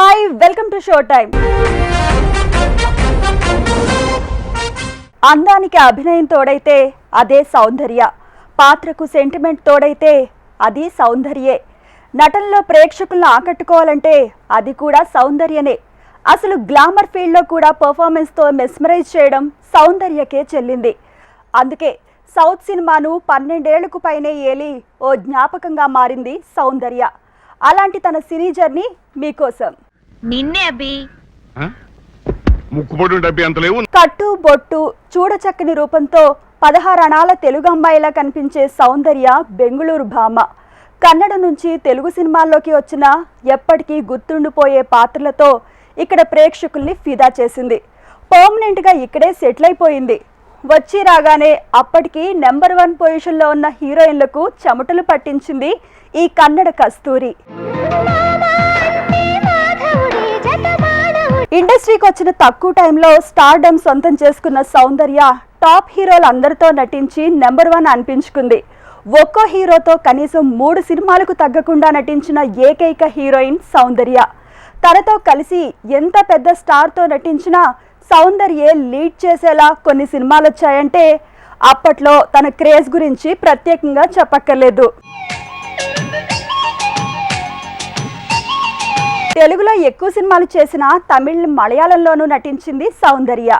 Hi welcome to show time అందానికి అభినయం తోడైతే అదే సౌందర్య పాత్రకు సెంటిమెంట్ తోడైతే అది సౌందర్యే. నటనలో ప్రేక్షకులను ఆకట్టుకోవాలంటే అది కూడా సౌందర్యనే. అసలు గ్లామర్ ఫీల్డ్లో కూడా పర్ఫార్మెన్స్తో మెస్మరైజ్ చేయడం సౌందర్యకే చెల్లింది. అందుకే సౌత్ సినిమాను పన్నెండేళ్ళకు పైనే ఏలి ఓ జ్ఞాపకంగా మారింది సౌందర్య. అలాంటి తన సినీ జర్నీ మీకోసం. నిన్నే అబ్బి. డబ్బి అంత లేవు. కట్టు బొట్టు చూడచక్కని రూపంతో పదహారణాల తెలుగు అమ్మాయిలా కనిపించే సౌందర్య బెంగుళూరు భామ. కన్నడ నుంచి తెలుగు సినిమాల్లోకి వచ్చిన ఎప్పటికీ గుర్తుండిపోయే పాత్రలతో ఇక్కడ ప్రేక్షకుల్ని ఫిదా చేసింది. పర్మనెంట్గా ఇక్కడే సెటిల్ అయిపోయింది వచ్చి రాగానే అప్పటికి నెంబర్ వన్ పొజిషన్లో ఉన్న హీరోయిన్లకు చెమటలు పట్టించింది ఈ కన్నడ కస్తూరి. ఇండస్ట్రీకి వచ్చిన తక్కువ టైంలో స్టార్డమ్ సొంతం చేసుకున్న సౌందర్య టాప్ హీరోలందరితో నటించి నెంబర్ వన్ అనిపించుకుంది. ఒక్కో హీరోతో కనీసం మూడు సినిమాలకు తగ్గకుండా నటించిన ఏకైక హీరోయిన్ సౌందర్య. తనతో కలిసి ఎంత పెద్ద స్టార్తో నటించినా సౌందర్యే లీడ్ చేసేలా కొన్ని సినిమాలు వచ్చాయంటే అప్పట్లో తన క్రేజ్ గురించి ప్రత్యేకంగా చెప్పక్కర్లేదు. తెలుగులో ఎక్కువ సినిమాలు చేసిన తమిళ్ మలయాళంలోనూ నటించింది సౌందర్య.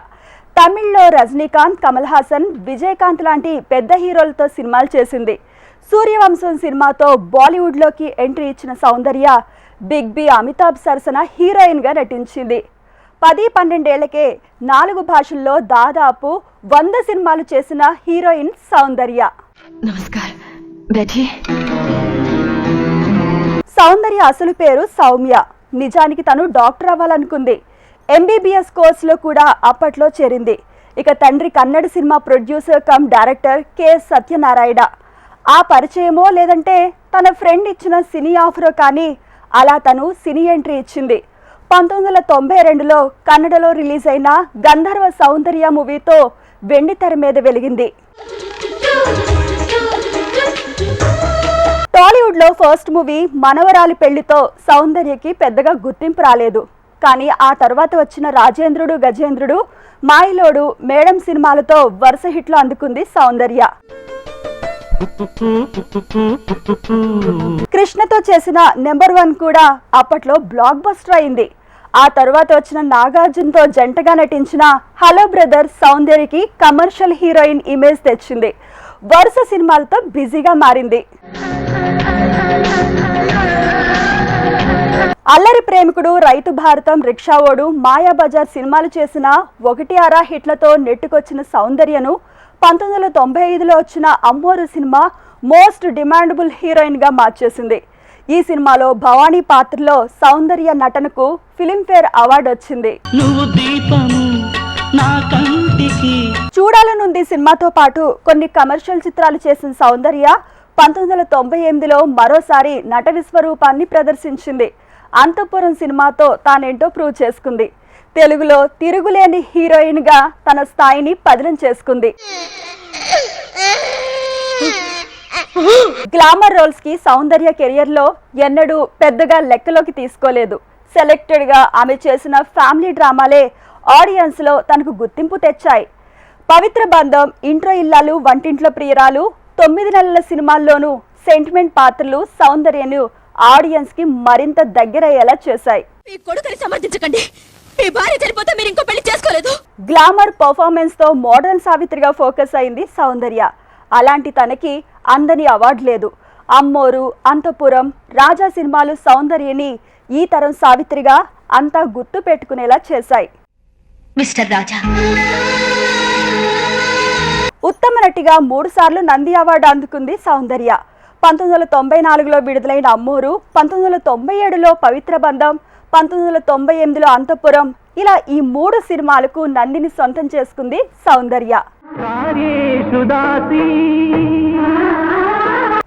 తమిళ్ళో రజనీకాంత్ కమల్ హాసన్ విజయకాంత్ లాంటి పెద్ద హీరోలతో సినిమాలు చేసింది. సూర్యవంశం సినిమాతో బాలీవుడ్లోకి ఎంట్రీ ఇచ్చిన సౌందర్య బిగ్ బి అమితాబ్ సరసన హీరోయిన్గా నటించింది. పది పన్నెండేళ్ళకే నాలుగు భాషల్లో దాదాపు వంద సినిమాలు చేసిన హీరోయిన్ సౌందర్య. నమస్కార్. సౌందర్య అసలు పేరు సౌమ్య. నిజానికి తను డాక్టర్ అవ్వాలనుకుంది. ఎంబీబీఎస్ కోర్సులో కూడా అప్పట్లో చేరింది. ఇక తండ్రి Kannada cinema producer cum director K. Satyanarayana. ఆ పరిచయమో లేదంటే తన ఫ్రెండ్ ఇచ్చిన సినీ ఆఫరో కానీ అలా తను సినీ ఎంట్రీ ఇచ్చింది. పంతొమ్మిది వందల తొంభై రెండులో కన్నడలో రిలీజ్ అయిన గంధర్వ సౌందర్య మూవీతో వెండితెర మీద వెలిగింది. టాలీవుడ్లో ఫస్ట్ మూవీ మనవరాలి పెళ్ళితో సౌందర్యకి పెద్దగా గుర్తింపు రాలేదు. కానీ ఆ తర్వాత వచ్చిన రాజేంద్రుడు గజేంద్రుడు మాయిలోడు మేడం సినిమాలతో వరుస హిట్లు అందుకుంది సౌందర్య. కృష్ణతో చేసిన నెంబర్ వన్ కూడా అప్పట్లో బ్లాక్ బస్టర్ అయింది. ఆ తర్వాత వచ్చిన నాగార్జునతో జంటగా నటించిన హలో బ్రదర్ సౌందర్యకి కమర్షియల్ హీరోయిన్ ఇమేజ్ తెచ్చింది. వరుస సినిమాలతో బిజీగా మారింది. అల్లరి ప్రేమికుడు రైతు భారతం రిక్షా ఓడు మాయాబజార్ సినిమాలు చేసిన ఒకటి అరా హిట్లతో నెట్టుకొచ్చిన సౌందర్యను పంతొమ్మిది వందల తొంభై ఐదులో వచ్చిన అమ్మోరు సినిమా మోస్ట్ డిమాండబుల్ హీరోయిన్గా మార్చేసింది. ఈ సినిమాలో భవానీ పాత్రలో సౌందర్య నటనకు ఫిలింఫేర్ అవార్డు వచ్చింది. నువ్వు దీపము నా కంటికి. చూడాలనుంది సినిమాతో పాటు కొన్ని కమర్షియల్ చిత్రాలు చేసిన సౌందర్య పంతొమ్మిది వందల తొంభై ఎనిమిదిలో మరోసారి నట విశ్వరూపాన్ని ప్రదర్శించింది. అంతఃపురం సినిమాతో తానేంటో ప్రూవ్ చేసుకుంది. తెలుగులో తిరుగులేని హీరోయిన్గా తన స్థాయిని పదిలం చేసుకుంది. గ్లామర్ రోల్స్కి సౌందర్య కెరియర్లో ఎన్నడూ పెద్దగా లెక్కలోకి తీసుకోలేదు. సెలెక్టెడ్గా ఆమె చేసిన ఫ్యామిలీ డ్రామాలే ఆడియన్స్లో తనకు గుర్తింపు తెచ్చాయి. పవిత్ర బంధం ఇంట్రో ఇల్లాలు వంటింట్లో ప్రియురాలు తొమ్మిది నెలల సినిమాల్లోనూ సెంటిమెంట్ పాత్రలు సౌందర్యను ఆడియన్స్కి మరింత దగ్గరయ్యేలా చేశాయి. మీ కొడుకుని సమర్థించకండి మీ భార్య చనిపోతే మీరు ఇంకో పెళ్ళి చేసుకోలేదు. గ్లామర్ పర్ఫార్మెన్స్తో మోడర్న్ సావిత్రిగా ఫోకస్ అయింది సౌందర్య. అలాంటి తనకి అందని అవార్డు లేదు. అమ్మోరు అంతపురం రాజా సినిమాలు సౌందర్యని ఈ తరం సావిత్రిగా అంతా గుర్తు పెట్టుకునేలా చేశాయి. మిస్టర్ రాజా. ఉత్తమ నటిగా మూడు సార్లు నంది అవార్డు అందుకుంది సౌందర్య. పంతొమ్మిది వందల తొంభై నాలుగులో విడుదలైన అమ్మోరు పంతొమ్మిది వందల తొంభై ఏడులో పవిత్ర బంధం పంతొమ్మిది వందల తొంభై ఎనిమిదిలో అంతపురం. ఇలా ఈ మూడు సినిమాలకు నందిని సొంతం చేసుకుంది సౌందర్య.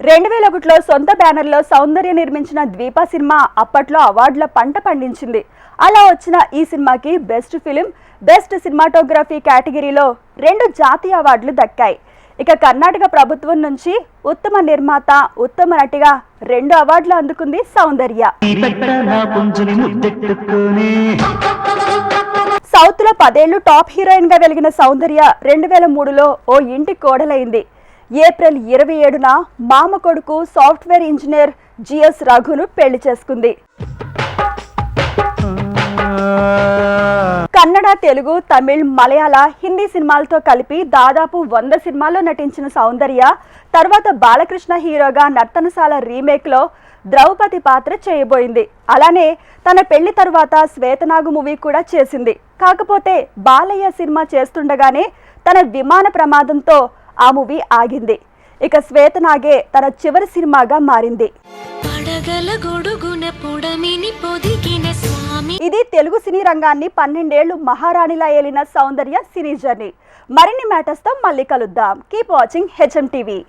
రెండు వేల ఒకటిలో సొంత బ్యానర్లో సౌందర్య నిర్మించిన ద్వీప సినిమా అప్పట్లో అవార్డుల పంట పండించింది. అలా వచ్చిన ఈ సినిమాకి బెస్ట్ ఫిలిం బెస్ట్ సినిమాటోగ్రఫీ కేటగిరీలో రెండు జాతీయ అవార్డులు దక్కాయి. ఇక కర్ణాటక ప్రభుత్వం నుంచి ఉత్తమ నిర్మాత ఉత్తమ నటిగా రెండు అవార్డులు అందుకుంది సౌందర్య. సౌత్లో పదేళ్ళు టాప్ హీరోయిన్గా వెలిగిన సౌందర్య రెండు వేల మూడులో ఓ ఇంటి కోడలైంది. ఏప్రిల్ ఇరవై ఏడున మామ కొడుకు సాఫ్ట్వేర్ ఇంజనీర్ జిఎస్ రఘును పెళ్ళి చేసుకుంది. కన్నడ తెలుగు తమిళ్ మలయాళ హిందీ సినిమాలతో కలిపి దాదాపు వంద సినిమాల్లో నటించిన సౌందర్య తర్వాత బాలకృష్ణ హీరోగా నర్తనశాల రీమేక్లో ద్రౌపది పాత్ర చేయబోయింది. అలానే తన పెళ్ళి తర్వాత శ్వేతనాగు మూవీ కూడా చేసింది. కాకపోతే బాలయ్య సినిమా చేస్తుండగానే తన విమాన ప్రమాదంతో ఆ మూవీ ఆగింది. ఇక శ్వేతనాగే తన చివరి సినిమాగా మారింది. ఇది తెలుగు సినీ రంగాన్ని పన్నెండేళ్ళు మహారాణిలా ఏలిన సౌందర్య సినీ జర్నీ. మరిన్ని మ్యాటర్స్తో మళ్ళీ కలుద్దాం. Keep watching HM TV